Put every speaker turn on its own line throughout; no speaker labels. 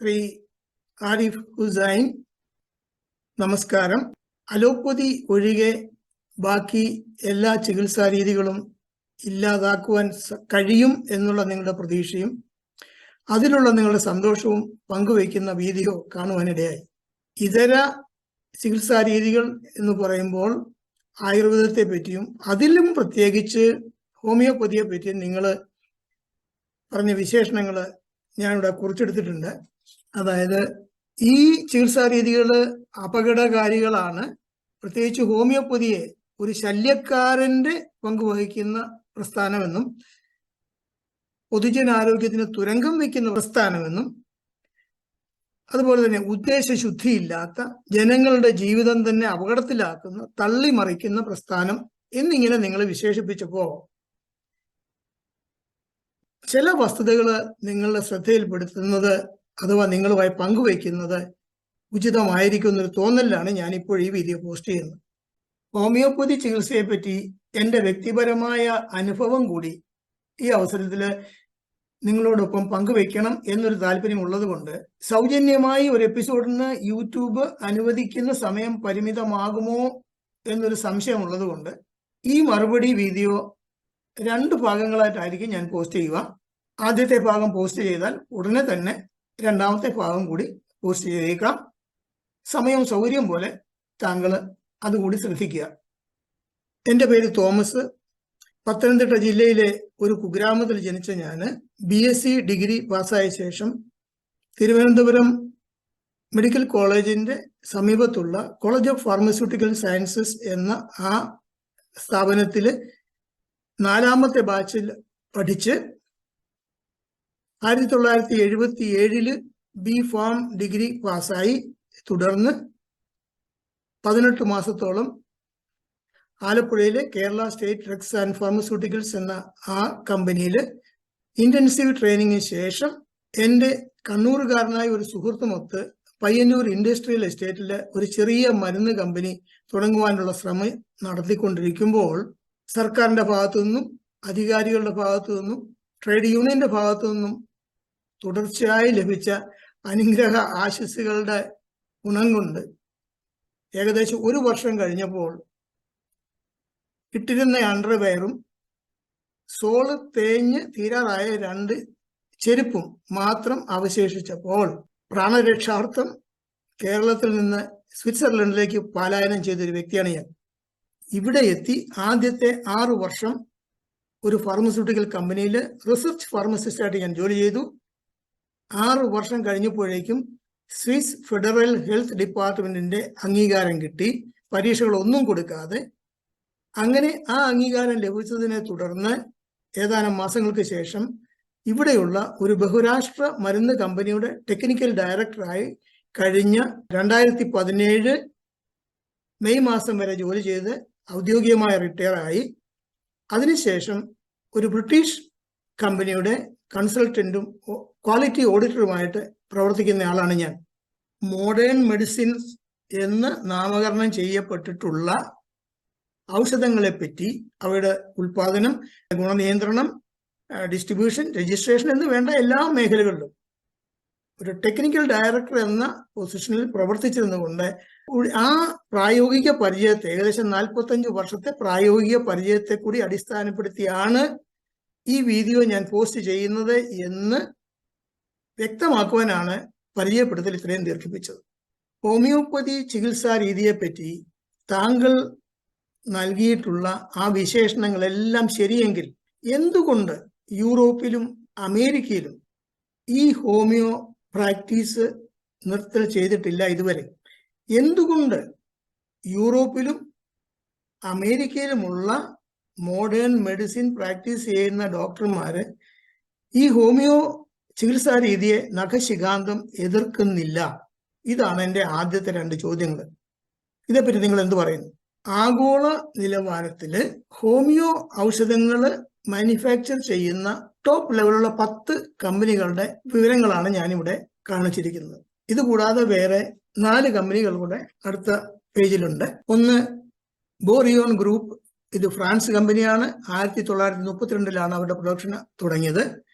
ശ്രീ ആരിഫ് ഹുസൈൻ നമസ്കാരം. അലോപ്പതി ഒഴികെ ബാക്കി എല്ലാ ചികിത്സാ രീതികളും ഇല്ലാതാക്കുവാൻ കഴിയും എന്നുള്ള നിങ്ങളുടെ പ്രതീക്ഷയും അതിലുള്ള നിങ്ങളുടെ സന്തോഷവും പങ്കുവയ്ക്കുന്ന വീഡിയോ കാണുവാനിടയായി. ഇതര ചികിത്സാ രീതികൾ എന്ന് പറയുമ്പോൾ ആയുർവേദത്തെ പറ്റിയും അതിലും പ്രത്യേകിച്ച് ഹോമിയോപ്പതിയെ പറ്റിയും നിങ്ങൾ പറഞ്ഞ വിശേഷണങ്ങൾ ഞാനിവിടെ കുറിച്ചെടുത്തിട്ടുണ്ട്. അതായത് ഈ ചികിത്സാ രീതികൾ അപകടകാരികളാണ്. പ്രത്യേകിച്ച് ഹോമിയോപ്പതിയെ ഒരു ശല്യക്കാരന്റെ പങ്കുവഹിക്കുന്ന പ്രസ്ഥാനമെന്നും പൊതുജനാരോഗ്യത്തിന് തുരങ്കം വയ്ക്കുന്ന പ്രസ്ഥാനമെന്നും അതുപോലെ തന്നെ ഉദ്ദേശശുദ്ധിയില്ലാത്ത ജനങ്ങളുടെ ജീവിതം തന്നെ അപകടത്തിലാക്കുന്ന തള്ളിമറിക്കുന്ന പ്രസ്ഥാനം എന്നിങ്ങനെ നിങ്ങൾ വിശേഷിപ്പിച്ചപ്പോ ചില വസ്തുതകൾ നിങ്ങളുടെ ശ്രദ്ധയിൽപ്പെടുത്തുന്നത് അഥവാ നിങ്ങളുമായി പങ്കുവയ്ക്കുന്നത് ഉചിതമായിരിക്കും എന്നൊരു തോന്നലിലാണ് ഞാനിപ്പോൾ ഈ വീഡിയോ പോസ്റ്റ് ചെയ്യുന്നത്. ഹോമിയോപ്പതി ചികിത്സയെപ്പറ്റി എന്റെ വ്യക്തിപരമായ അനുഭവം കൂടി ഈ അവസരത്തിൽ നിങ്ങളോടൊപ്പം പങ്കുവയ്ക്കണം എന്നൊരു താല്പര്യം ഉള്ളത് കൊണ്ട് സൗജന്യമായി ഒരു എപ്പിസോഡിന് യൂട്യൂബ് അനുവദിക്കുന്ന സമയം പരിമിതമാകുമോ എന്നൊരു സംശയം ഉള്ളത് കൊണ്ട് ഈ മറുപടി വീഡിയോ രണ്ട് ഭാഗങ്ങളായിട്ടായിരിക്കും ഞാൻ പോസ്റ്റ് ചെയ്യുക. ആദ്യത്തെ ഭാഗം പോസ്റ്റ് ചെയ്താൽ ഉടനെ തന്നെ രണ്ടാമത്തെ ഭാഗം കൂടി പോസ്റ്റ് ചെയ്തേക്കാം സമയം സൗകര്യം പോലെ താങ്കൾ അതുകൂടി ശ്രദ്ധിക്കുക. എന്റെ പേര് തോമസ്. പത്തനംതിട്ട ജില്ലയിലെ ഒരു കുഗ്രാമത്തിൽ ജനിച്ച ഞാൻ ബി എസ് സി ഡിഗ്രി പാസ്സായ ശേഷം തിരുവനന്തപുരം മെഡിക്കൽ കോളേജിന്റെ സമീപത്തുള്ള കോളേജ് ഓഫ് ഫാർമസ്യൂട്ടിക്കൽ സയൻസസ് എന്ന ആ സ്ഥാപനത്തിൽ നാലാമത്തെ ബാച്ചിൽ പഠിച്ച് ആയിരത്തി തൊള്ളായിരത്തി എഴുപത്തി ഏഴിൽ ബി ഫോം ഡിഗ്രി പാസ്സായി. തുടർന്ന് പതിനെട്ട് മാസത്തോളം ആലപ്പുഴയിലെ Kerala state drugs and pharmaceuticals എന്ന ആ കമ്പനിയിൽ ഇന്റൻസീവ് ട്രെയിനിങ്ങിന് ശേഷം എന്റെ കണ്ണൂറുകാരനായ ഒരു സുഹൃത്തുമൊത്ത് പയ്യന്നൂർ ഇൻഡസ്ട്രിയൽ എസ്റ്റേറ്റിലെ ഒരു ചെറിയ മരുന്ന് കമ്പനി തുടങ്ങുവാനുള്ള ശ്രമം നടത്തിക്കൊണ്ടിരിക്കുമ്പോൾ സർക്കാരിന്റെ ഭാഗത്തു നിന്നും അധികാരികളുടെ ഭാഗത്തു നിന്നും ട്രേഡ് യൂണിയന്റെ ഭാഗത്തു നിന്നും തുടർച്ചയായി ലഭിച്ച അനുഗ്രഹ ആശസ്സുകളുടെ ഗുണം കൊണ്ട് ഏകദേശം ഒരു വർഷം കഴിഞ്ഞപ്പോൾ ഇട്ടിരുന്ന അണ്ടർവെയറും സോൾ തേഞ്ഞ് തീരാറായ രണ്ട് ചെരുപ്പും മാത്രം അവശേഷിച്ചപ്പോൾ പ്രാണരക്ഷാർത്ഥം കേരളത്തിൽ നിന്ന് സ്വിറ്റ്സർലൻഡിലേക്ക് പലായനം ചെയ്തൊരു വ്യക്തിയാണ് ഞാൻ. ഇവിടെ എത്തി ആദ്യത്തെ ആറു വർഷം ഒരു ഫാർമസ്യൂട്ടിക്കൽ കമ്പനിയിൽ റിസർച്ച് ഫാർമസിസ്റ്റായിട്ട് ഞാൻ ജോലി ചെയ്തു. ആറ് വർഷം കഴിഞ്ഞപ്പോഴേക്കും സ്വിസ് ഫെഡറൽ ഹെൽത്ത് ഡിപ്പാർട്ട്മെന്റിന്റെ അംഗീകാരം കിട്ടി. പരീക്ഷകൾ ഒന്നും കൊടുക്കാതെ. അങ്ങനെ ആ അംഗീകാരം ലഭിച്ചതിനെ തുടർന്ന് ഏതാനും മാസങ്ങൾക്ക് ശേഷം ഇവിടെയുള്ള ഒരു ബഹുരാഷ്ട്ര മരുന്ന് കമ്പനിയുടെ ടെക്നിക്കൽ ഡയറക്ടറായി കഴിഞ്ഞ രണ്ടായിരത്തി പതിനേഴ് മെയ് മാസം വരെ ജോലി ചെയ്ത് ഔദ്യോഗികമായി റിട്ടയർ ആയി അതിനുശേഷം ഒരു ബ്രിട്ടീഷ് കമ്പനിയുടെ കൺസൾട്ടന്റും ക്വാളിറ്റി ഓഡിറ്ററുമായിട്ട് പ്രവർത്തിക്കുന്ന ആളാണ് ഞാൻ. മോഡേൺ മെഡിസിൻസ് എന്ന് നാമകരണം ചെയ്യപ്പെട്ടിട്ടുള്ള ഔഷധങ്ങളെ പറ്റി അവയുടെ ഉൽപാദനം ഗുണനിയന്ത്രണം ഡിസ്ട്രിബ്യൂഷൻ രജിസ്ട്രേഷൻ എന്ന് വേണ്ട എല്ലാ മേഖലകളിലും. ഒരു ടെക്നിക്കൽ ഡയറക്ടർ എന്ന പൊസിഷനിൽ പ്രവർത്തിച്ചിരുന്നുകൊണ്ട് ആ പ്രായോഗിക പരിചയത്തെ ഏകദേശം നാൽപ്പത്തഞ്ച് വർഷത്തെ പ്രായോഗിക പരിചയത്തെ കൂടി അടിസ്ഥാനപ്പെടുത്തിയാണ് ഈ വീഡിയോ ഞാൻ പോസ്റ്റ് ചെയ്യുന്നത് എന്ന് വ്യക്തമാക്കുവാനാണ് പരിചയപ്പെടുത്തൽ ഇത്രയും ദീർഘിപ്പിച്ചത്. ഹോമിയോപ്പതി ചികിത്സാ രീതിയെപ്പറ്റി താങ്കൾ നൽകിയിട്ടുള്ള ആ വിശേഷണങ്ങളെല്ലാം ശരിയെങ്കിൽ എന്തുകൊണ്ട് യൂറോപ്പിലും അമേരിക്കയിലും ഈ ഹോമിയോ പ്രാക്ടീസ് നിർത്തൽ ചെയ്തിട്ടില്ല ഇതുവരെ? എന്തുകൊണ്ട് യൂറോപ്പിലും അമേരിക്കയിലുമുള്ള മോഡേൺ മെഡിസിൻ പ്രാക്ടീസ് ചെയ്യുന്ന ഡോക്ടർമാര് ഈ ഹോമിയോ ചികിത്സാ രീതിയെ നഖശികാന്തം എതിർക്കുന്നില്ല. ഇതാണ് എന്റെ ആദ്യത്തെ രണ്ട് ചോദ്യങ്ങൾ. ഇതേപ്പറ്റി നിങ്ങൾ എന്ത് പറയുന്നു? ആഗോള നിലവാരത്തിൽ ഹോമിയോ ഔഷധങ്ങൾ മാനുഫാക്ചർ ചെയ്യുന്ന ടോപ്പ് ലെവലുള്ള പത്ത് കമ്പനികളുടെ വിവരങ്ങളാണ് ഞാനിവിടെ കാണിച്ചിരിക്കുന്നത്. ഇതുകൂടാതെ വേറെ നാല് കമ്പനികൾ കൂടെ അടുത്ത പേജിലുണ്ട്. ഒന്ന് ബോറിയോൺ ഗ്രൂപ്പ് ഇത് ഫ്രാൻസ് കമ്പനിയാണ്. ആയിരത്തി തൊള്ളായിരത്തി മുപ്പത്തിരണ്ടിലാണ് അവരുടെ പ്രൊഡക്ഷൻ തുടങ്ങിയത്.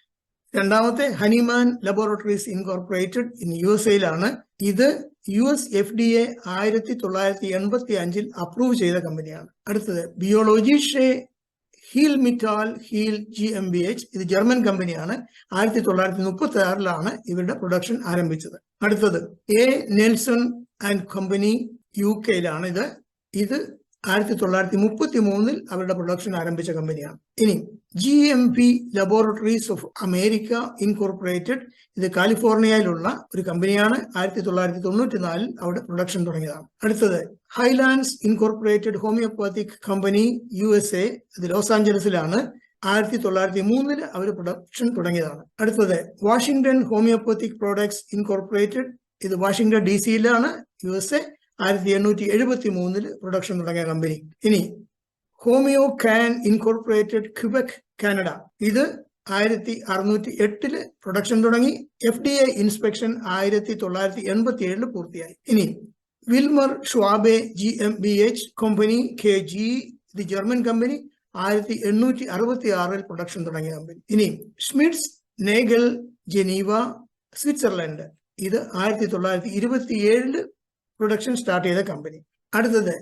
രണ്ടാമത്തെ Hahnemann laboratories incorporated in U S എയിലാണ് ഇത് U S F D A ആയിരത്തി തൊള്ളായിരത്തി എൺപത്തി അഞ്ചിൽ അപ്രൂവ് ചെയ്ത കമ്പനിയാണ്. അടുത്തത് Biologische Heilmittel Heel G M B H ഇത് ജർമ്മൻ കമ്പനിയാണ്. ആയിരത്തി തൊള്ളായിരത്തി മുപ്പത്തി ആറിലാണ് ഇവരുടെ പ്രൊഡക്ഷൻ ആരംഭിച്ചത്. അടുത്തത് A Nelson and company U കെയിലാണ് ഇത്. ഇത് ആയിരത്തി തൊള്ളായിരത്തി മുപ്പത്തി മൂന്നിൽ അവരുടെ പ്രൊഡക്ഷൻ ആരംഭിച്ച കമ്പനിയാണ് ഇനി G M P laboratories of America incorporated ഇത് കാലിഫോർണിയയിലുള്ള ഒരു കമ്പനിയാണ് ആയിരത്തി തൊള്ളായിരത്തി തൊണ്ണൂറ്റി നാലിൽ അവിടെ പ്രൊഡക്ഷൻ തുടങ്ങിയതാണ്. അടുത്തത് Highlands Incorporated homeopathic company U S A ഇത് ലോസ് ആഞ്ചലസിലാണ്. ആയിരത്തി തൊള്ളായിരത്തി മൂന്നിൽ അവർ പ്രൊഡക്ഷൻ തുടങ്ങിയതാണ്. അടുത്തത് വാഷിംഗ്ടൺ ഹോമിയോപ്പത്തിക് പ്രോഡക്ട്സ് ഇൻകോർപ്പറേറ്റഡ് ഇത് വാഷിംഗ്ടൺ ഡി സിയിലാണ് യു എസ് എ ആയിരത്തി എണ്ണൂറ്റി എഴുപത്തി മൂന്നിൽ പ്രൊഡക്ഷൻ തുടങ്ങിയ കമ്പനി ഇനി Homeocan incorporated Quebec Canada. ഇത് ആയിരത്തി അറുന്നൂറ്റി എട്ടിൽ പ്രൊഡക്ഷൻ തുടങ്ങി. എഫ് ഡി എ ഇൻസ്പെക്ഷൻ ആയിരത്തി തൊള്ളായിരത്തി എൺപത്തി ഏഴിൽ പൂർത്തിയായി. ഇനി Willmar Schwabe G M B H company K G ഇത് ജർമ്മൻ കമ്പനി ആയിരത്തി എണ്ണൂറ്റി അറുപത്തി ആറിൽ പ്രൊഡക്ഷൻ തുടങ്ങിയ കമ്പനി ഇനി സ്മിഡ്സ് നേഗൽ ജനീവ സ്വിറ്റ്സർലൻഡ്. ഇത് ആയിരത്തി തൊള്ളായിരത്തി ഇരുപത്തി ഏഴിൽ പ്രൊഡക്ഷൻ സ്റ്റാർട്ട് ചെയ്ത കമ്പനി അടുത്തത്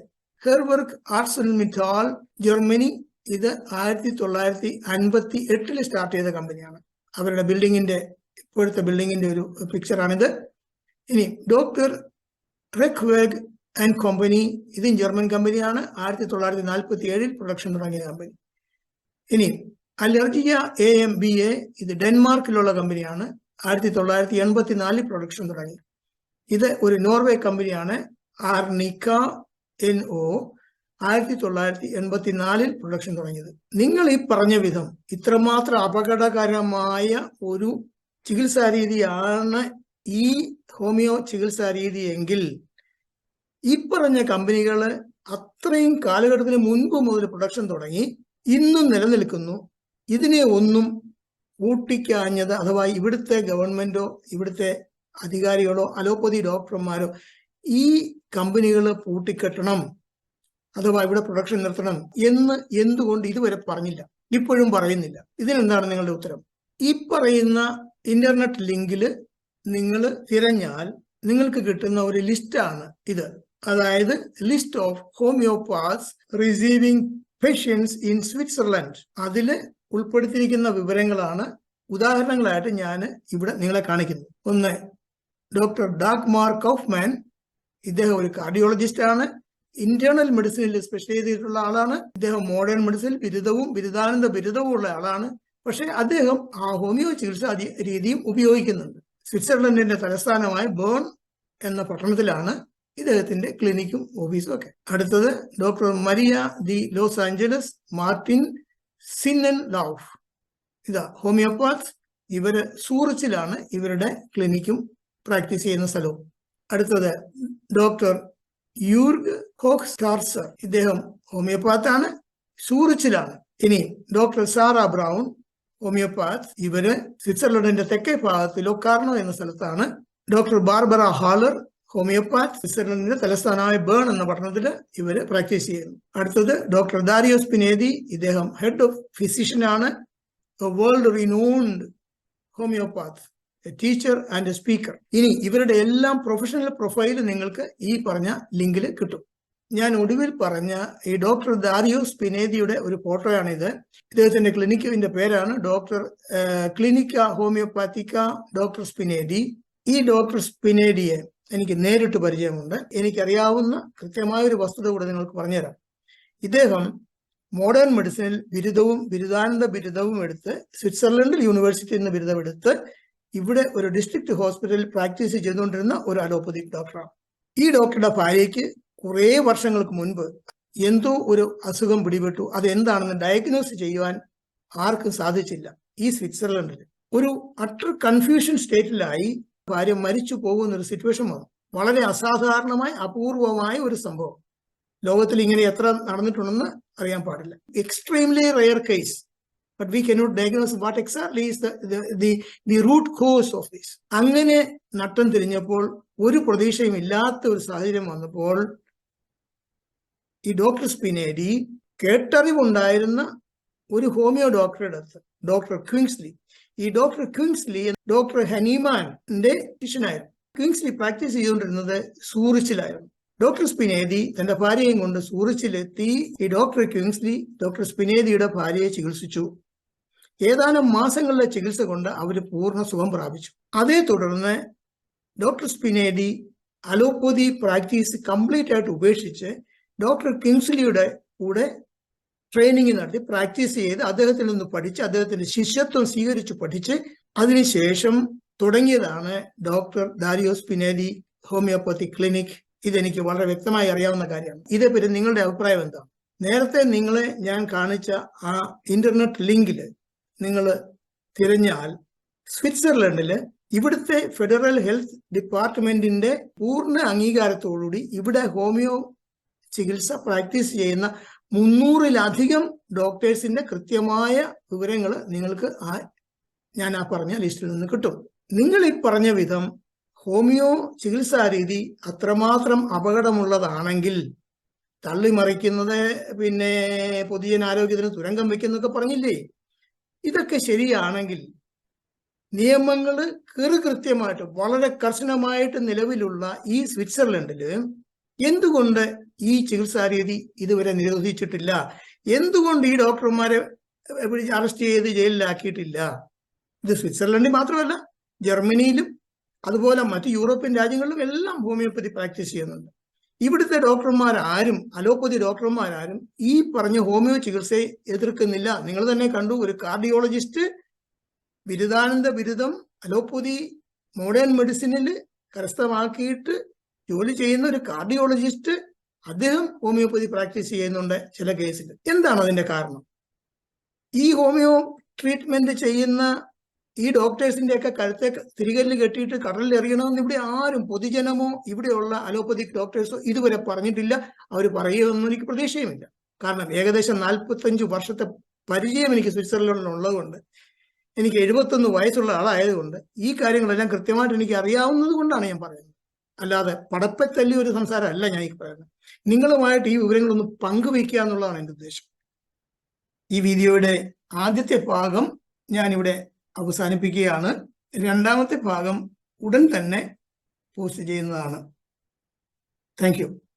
ഹെർവർക്ക് ആർസൽ മിറ്റാൾ ജർമ്മനി ഇത് ആയിരത്തി തൊള്ളായിരത്തി അൻപത്തി എട്ടിൽ സ്റ്റാർട്ട് ചെയ്ത കമ്പനിയാണ് അവരുടെ ബിൽഡിങ്ങിന്റെ ഇപ്പോഴത്തെ ബിൽഡിങ്ങിന്റെ ഒരു പിക്ചറാണിത് ഇനി ഡോക്ടർ റെക്വേഗ് ആൻഡ് കമ്പനി ഇതും ജർമ്മൻ കമ്പനിയാണ് ആയിരത്തി തൊള്ളായിരത്തി നാൽപ്പത്തി ഏഴിൽ പ്രൊഡക്ഷൻ തുടങ്ങിയ കമ്പനി ഇനി Allergia A M B A ഇത് ഡെൻമാർക്കിലുള്ള കമ്പനിയാണ് ആയിരത്തി തൊള്ളായിരത്തി എൺപത്തി നാലിൽ പ്രൊഡക്ഷൻ തുടങ്ങി. ഇത് ഒരു നോർവേ കമ്പനിയാണ്. ആർണിക്ക എൻ ഒ ആയിരത്തി തൊള്ളായിരത്തി എൺപത്തി നാലിൽ പ്രൊഡക്ഷൻ തുടങ്ങിയത്. നിങ്ങൾ ഈ പറഞ്ഞ വിധം ഇത്രമാത്രം അപകടകരമായ ഒരു ചികിത്സാ രീതിയാണ് ഈ ഹോമിയോ ചികിത്സാ രീതി എങ്കിൽ ഈ പറഞ്ഞ കമ്പനികൾ അത്രയും കാലഘട്ടത്തിന് മുൻപ് മുതൽ പ്രൊഡക്ഷൻ തുടങ്ങി ഇന്നും നിലനിൽക്കുന്നു. ഇതിനെ ഒന്നും കൂട്ടിക്കാഞ്ഞത് അഥവാ ഇവിടുത്തെ ഗവൺമെന്റോ ഇവിടുത്തെ അധികാരികളോ അലോപ്പതി ഡോക്ടർമാരോ ഈ കമ്പനികൾ പൂട്ടിക്കെട്ടണം അഥവാ ഇവിടെ പ്രൊഡക്ഷൻ നിർത്തണം എന്ന് എന്തുകൊണ്ട് ഇതുവരെ പറഞ്ഞില്ല. ഇപ്പോഴും പറയുന്നില്ല. ഇതിനെന്താണ് നിങ്ങളുടെ ഉത്തരം? ഈ പറയുന്ന ഇന്റർനെറ്റ് ലിങ്കിൽ നിങ്ങൾ തിരഞ്ഞാൽ നിങ്ങൾക്ക് കിട്ടുന്ന ഒരു ലിസ്റ്റാണ് ഇത്. അതായത് list of homeopaths receiving patients in Switzerland അതിൽ ഉൾപ്പെടുത്തിയിരിക്കുന്ന വിവരങ്ങളാണ്. ഉദാഹരണങ്ങളായിട്ട് ഞാൻ ഇവിടെ നിങ്ങളെ കാണിക്കുന്നു. ഒന്ന് ഡോക്ടർ ഡാഗ്മാർ കൗഫ്മാൻ ഇദ്ദേഹം ഒരു കാർഡിയോളജിസ്റ്റ് ആണ്. ഇന്റേണൽ മെഡിസിനിൽ സ്പെഷ്യൽ ചെയ്തിട്ടുള്ള ആളാണ്. ഇദ്ദേഹം മോഡേൺ മെഡിസിൻ ബിരുദവും ബിരുദാനന്ദ ബിരുദവും ഉള്ള ആളാണ്. പക്ഷേ അദ്ദേഹം ആ ഹോമിയോ ചികിത്സാ രീതിയും ഉപയോഗിക്കുന്നുണ്ട്. സ്വിറ്റ്സർലൻഡിന്റെ തലസ്ഥാനമായ ബേൺ എന്ന പട്ടണത്തിലാണ് ഇദ്ദേഹത്തിന്റെ ക്ലിനിക്കും ഓഫീസും ഒക്കെ. അടുത്തത് doctor Maria de Los Angeles Martin Sinnenlauf ഇതാ ഹോമിയോപാത്ത് ഇവർ സൂറിച്ചിലാണ് ഇവരുടെ ക്ലിനിക്കും പ്രാക്ടീസ് ചെയ്യുന്ന സ്ഥലവും. അടുത്തത് ഡോക്ടർ യൂർഗ് കോക് സ്റ്റാർസർ ഇദ്ദേഹം ഹോമിയോപാത്ത് ആണ് സൂറിച്ചിലാണ്. ഇനി ഡോക്ടർ സാറ ബ്രൗൺ ഹോമിയോപാത്ത് ഇവർ സ്വിറ്റ്സർലൻഡിന്റെ തെക്കേ ഭാഗത്ത് ലൊക്കാർണോ എന്ന സ്ഥലത്താണ്. ഡോക്ടർ ബാർബറ ഹാളർ ഹോമിയോപാത്ത് സ്വിറ്റ്സർലൻഡിന്റെ തലസ്ഥാനമായ ബേൺ എന്ന പട്ടണത്തിൽ ഇവർ പ്രാക്ടീസ് ചെയ്യുന്നു. അടുത്തത് ഡോക്ടർ ദാരിയോസ് പിനേദി. ഇദ്ദേഹം ഹെഡ് ഓഫ് ഫിസിഷ്യൻ ആണ്. World renowned homeopath teacher and speaker ഇനി ഇവരുടെ എല്ലാം പ്രൊഫഷണൽ പ്രൊഫൈൽ നിങ്ങൾക്ക് ഈ പറഞ്ഞ ലിങ്കിൽ കിട്ടും. ഞാൻ ഒടുവിൽ പറഞ്ഞ ഈ ഡോക്ടർ ദാരിയോ സ്പിനേദിയുടെ ഒരു ഫോട്ടോയാണിത്. ഇദ്ദേഹത്തിന്റെ ക്ലിനിക്കിന്റെ പേരാണ് ഡോക്ടർ ക്ലിനിക്ക ഹോമിയോപാത്തിക്ക ഡോക്ടർ സ്പിനേദി. ഈ ഡോക്ടർ സ്പിനേഡിയെ എനിക്ക് നേരിട്ട് പരിചയമുണ്ട്. എനിക്കറിയാവുന്ന കൃത്യമായ ഒരു വസ്തുത കൂടെ നിങ്ങൾക്ക് പറഞ്ഞുതരാം. ഇദ്ദേഹം മോഡേൺ മെഡിസിനിൽ ബിരുദവും ബിരുദാനന്ദ ബിരുദവും എടുത്ത് സ്വിറ്റ്സർലൻഡിൽ യൂണിവേഴ്സിറ്റിയിൽ നിന്ന് ബിരുദം എടുത്ത് ഇവിടെ ഒരു ഡിസ്ട്രിക്ട് ഹോസ്പിറ്റലിൽ പ്രാക്ടീസ് ചെയ്തുകൊണ്ടിരുന്ന ഒരു അലോപ്പതി ഡോക്ടറാണ് ഈ ഡോക്ടറുടെ ഭാര്യയ്ക്ക് കുറേ വർഷങ്ങൾക്ക് മുൻപ് എന്തോ ഒരു അസുഖം പിടിപെട്ടു. അത് എന്താണെന്ന് ഡയഗ്നോസ് ചെയ്യുവാൻ ആർക്കും സാധിച്ചില്ല. ഈ സ്വിറ്റ്സർലൻഡിൽ ഒരു അട്ടർ കൺഫ്യൂഷൻ സ്റ്റേറ്റിലായി ഭാര്യ മരിച്ചു പോകുന്ന ഒരു സിറ്റുവേഷൻ വന്നു. വളരെ അസാധാരണമായ അപൂർവമായ ഒരു സംഭവം. ലോകത്തിൽ ഇങ്ങനെ എത്ര നടന്നിട്ടുണ്ടെന്ന് അറിയാൻ പാടില്ല. Extremely rare case but we cannot diagnose what exactly is the the root cause of this അങ്ങനെ നട്ടം തിരിഞ്ഞപ്പോൾ ഒരു പ്രതീക്ഷയും ഇല്ലാത്ത ഒരു സാഹചര്യം വന്നപ്പോൾ ഈ ഡോക്ടർ സ്പിനേഡി കേട്ടറിവുണ്ടായിരുന്ന ഒരു ഹോമിയോ ഡോക്ടറുടെ അടുത്ത് ഡോക്ടർ ക്വിങ്സ്ലി ഈ ഡോക്ടർ ക്വിങ്സ്ലി ഡോക്ടർ ഹനീമാന്റെ ശിഷ്യനായിരുന്നു. ക്വിങ്സ്ലി പ്രാക്ടീസ് ചെയ്തുകൊണ്ടിരുന്നത് സൂറിച്ചിലായിരുന്നു. ഡോക്ടർ സ്പിനേദി തന്റെ ഭാര്യയും കൊണ്ട് സൂറിച്ചിലെത്തി ഈ ഡോക്ടർ ക്വിങ്സ്ലി ഡോക്ടർ സ്പിനേദിയുടെ ഭാര്യയെ ചികിത്സിച്ചു. ഏതാനും മാസങ്ങളിലെ ചികിത്സ കൊണ്ട് അവർ പൂർണ സുഖം പ്രാപിച്ചു. അതേ തുടർന്ന് doctor Spinedi allopathy practice complete ആയിട്ട് ഉപേക്ഷിച്ച് ഡോക്ടർ കിങ്സ്ലിയുടെ കൂടെ ട്രെയിനിങ് നടത്തി പ്രാക്ടീസ് ചെയ്ത് അദ്ദേഹത്തിൽ നിന്ന് പഠിച്ച് അദ്ദേഹത്തിന്റെ ശിഷ്യത്വം സ്വീകരിച്ചു പഠിച്ച് അതിനുശേഷം തുടങ്ങിയതാണ് doctor Darios Pineli homeopathy clinic. ഇതെനിക്ക് വളരെ വ്യക്തമായി അറിയാവുന്ന കാര്യമാണ്. ഇതേപ്പറ്റി നിങ്ങളുടെ അഭിപ്രായം എന്താണ് നേരത്തെ നിങ്ങളെ ഞാൻ കാണിച്ച ആ ഇന്റർനെറ്റ് ലിങ്കിൽ നിങ്ങൾ തിരഞ്ഞാൽ സ്വിറ്റ്സർലൻഡിൽ ഇവിടുത്തെ ഫെഡറൽ ഹെൽത്ത് ഡിപ്പാർട്ട്മെന്റിന്റെ പൂർണ അംഗീകാരത്തോടുകൂടി ഇവിടെ ഹോമിയോ ചികിത്സ പ്രാക്ടീസ് ചെയ്യുന്ന മുന്നൂറിലധികം ഡോക്ടേഴ്സിന്റെ കൃത്യമായ വിവരങ്ങൾ നിങ്ങൾക്ക് ആ ഞാൻ ആ പറഞ്ഞ ലിസ്റ്റിൽ നിന്ന് കിട്ടും. നിങ്ങൾ ഈ പറഞ്ഞ വിധം ഹോമിയോ ചികിത്സാ രീതി അത്രമാത്രം അപകടമുള്ളതാണെങ്കിൽ തള്ളിമറിക്കുന്നത് പിന്നെ പൊതുജനാരോഗ്യത്തിന് തുരങ്കം വെക്കുന്നൊക്കെ പറഞ്ഞില്ലേ? ഇതൊക്കെ ശരിയാണെങ്കിൽ നിയമങ്ങൾ കൃത്യമായിട്ട് വളരെ കർശനമായിട്ട് നിലവിലുള്ള ഈ സ്വിറ്റ്സർലൻഡിൽ എന്തുകൊണ്ട് ഈ ചികിത്സാരീതി ഇതുവരെ നിരോധിച്ചിട്ടില്ല? എന്തുകൊണ്ട് ഈ ഡോക്ടർമാരെ അറസ്റ്റ് ചെയ്ത് ജയിലിലാക്കിയിട്ടില്ല? ഇത് സ്വിറ്റ്സർലൻഡിൽ മാത്രമല്ല ജർമ്മനിയിലും അതുപോലെ മറ്റ് യൂറോപ്യൻ രാജ്യങ്ങളിലും എല്ലാം ഹോമിയോപ്പതി പ്രാക്ടീസ് ചെയ്യുന്നുണ്ട്. ഇവിടുത്തെ ഡോക്ടർമാരാരും അലോപ്പതി ഡോക്ടർമാരാരും ഈ പറഞ്ഞ ഹോമിയോ ചികിത്സയെ എതിർക്കുന്നില്ല. നിങ്ങൾ തന്നെ കണ്ടു ഒരു കാർഡിയോളജിസ്റ്റ് ബിരുദാനന്ദ ബിരുദം അലോപ്പതി മോഡേൺ മെഡിസിനിൽ കരസ്ഥമാക്കിയിട്ട് ജോലി ചെയ്യുന്ന ഒരു കാർഡിയോളജിസ്റ്റ് അദ്ദേഹം ഹോമിയോപ്പതി പ്രാക്ടീസ് ചെയ്യുന്നുണ്ട് ചില കേസിൽ. എന്താണ് അതിന്റെ കാരണം? ഈ ഹോമിയോ ട്രീറ്റ്മെന്റ് ചെയ്യുന്ന ഈ ഡോക്ടേഴ്സിന്റെ ഒക്കെ കഴുത്തെ തിരികല്ല് കെട്ടിയിട്ട് കടലിൽ എറിയണമെന്ന് ഇവിടെ ആരും പൊതുജനമോ ഇവിടെയുള്ള അലോപ്പതിക് ഡോക്ടേഴ്സോ ഇതുവരെ പറഞ്ഞിട്ടില്ല. അവർ പറയുമെന്ന് എനിക്ക് പ്രതീക്ഷയുമില്ല. കാരണം ഏകദേശം നാൽപ്പത്തഞ്ച് വർഷത്തെ പരിചയം എനിക്ക് സ്വിറ്റ്സർലൻഡിൽ ഉള്ളതുകൊണ്ട് എനിക്ക് എഴുപത്തൊന്ന് വയസ്സുള്ള ആളായതുകൊണ്ട് ഈ കാര്യങ്ങളെല്ലാം കൃത്യമായിട്ട് എനിക്ക് അറിയാവുന്നത് കൊണ്ടാണ് ഞാൻ പറയുന്നത്. അല്ലാതെ പടപ്പത്തല്ലി ഒരു സംസാരമല്ല ഞാൻ ഈ പറയുന്നത്. നിങ്ങളുമായിട്ട് ഈ വിവരങ്ങളൊന്ന് പങ്കുവയ്ക്കുക എന്നുള്ളതാണ് എന്റെ ഉദ്ദേശം. ഈ വീഡിയോയുടെ ആദ്യത്തെ ഭാഗം ഞാനിവിടെ അവസാനിപ്പിക്കുകയാണ്. രണ്ടാമത്തെ ഭാഗം ഉടൻ തന്നെ പോസ്റ്റ് ചെയ്യുന്നതാണ്. താങ്ക്